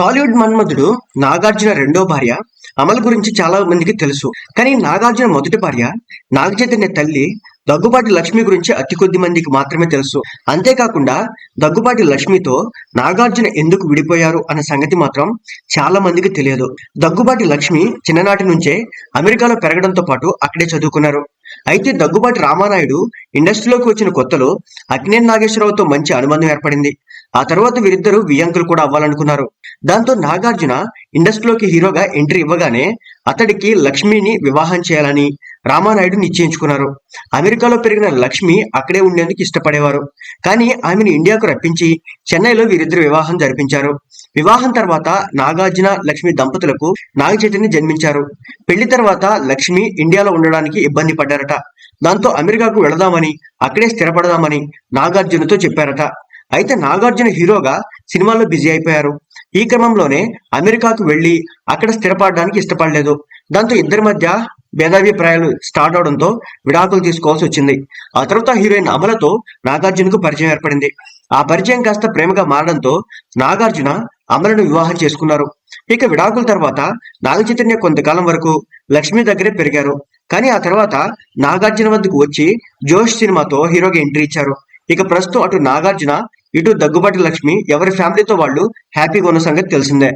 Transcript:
టాలీవుడ్ మన్మధుడు నాగార్జున రెండో భార్య అమల్ గురించి చాలా మందికి తెలుసు. కానీ నాగార్జున మొదటి భార్య నాగచైతన్య తల్లి దగ్గుబాటి లక్ష్మి గురించి అతి కొద్ది మందికి మాత్రమే తెలుసు. అంతేకాకుండా దగ్గుబాటి లక్ష్మితో నాగార్జున ఎందుకు విడిపోయారు అన్న సంగతి మాత్రం చాలా మందికి తెలియదు. దగ్గుబాటి లక్ష్మి చిన్ననాటి నుంచే అమెరికాలో పెరగడంతో పాటు అక్కడే చదువుకున్నారు. అయితే దగ్గుబాటి రామానాయుడు ఇండస్ట్రీలోకి వచ్చిన కొత్తలో అక్నేని నాగేశ్వరరావుతో మంచి అనుబంధం ఏర్పడింది. ఆ తర్వాత వీరిద్దరూ వియంకులు కూడా అవ్వాలనుకున్నారు. దాంతో నాగార్జున ఇండస్ట్రీలోకి హీరోగా ఎంట్రీ ఇవ్వగానే అతడికి లక్ష్మిని వివాహం చేయాలని రామానాయుడు నిశ్చయించుకున్నారు. అమెరికాలో పెరిగిన లక్ష్మి అక్కడే ఉండేందుకు ఇష్టపడేవారు. కానీ ఆమెను ఇండియాకు రప్పించి చెన్నైలో వీరిద్దరు వివాహం జరిపించారు. వివాహం తర్వాత నాగార్జున లక్ష్మి దంపతులకు నాగ చైతన్య జన్మించారు. పెళ్ళి తర్వాత లక్ష్మి ఇండియాలో ఉండడానికి ఇబ్బంది పడ్డారట. దాంతో అమెరికాకు వెళదామని అక్కడే స్థిరపడదామని నాగార్జునతో చెప్పారట. అయితే నాగార్జున హీరోగా సినిమాల్లో బిజీ అయిపోయారు. ఈ క్రమంలోనే అమెరికాకు వెళ్ళి అక్కడ స్థిరపడడానికి ఇష్టపడలేదు. దాంతో ఇద్దరి మధ్య భేదాభిప్రాయాలు స్టార్ట్ అవడంతో విడాకులు తీసుకోవాల్సి వచ్చింది. ఆ తర్వాత హీరోయిన్ అమలతో నాగార్జునకు పరిచయం ఏర్పడింది. ఆ పరిచయం కాస్త ప్రేమగా మారడంతో నాగార్జున అమలను వివాహం చేసుకున్నారు. ఇక విడాకుల తర్వాత నాగచైతన్య కొంతకాలం వరకు లక్ష్మి దగ్గరే పెరిగారు. కానీ ఆ తర్వాత నాగార్జున వద్దకు వచ్చి జోష్ సినిమాతో హీరోగా ఎంట్రీ ఇచ్చారు. ఇక ప్రస్తుతం అటు నాగార్జున ఇటు దగ్గుబాటి లక్ష్మి ఎవరి ఫ్యామిలీతో వాళ్ళు హ్యాపీగా ఉన్న సంగతి తెలిసిందే.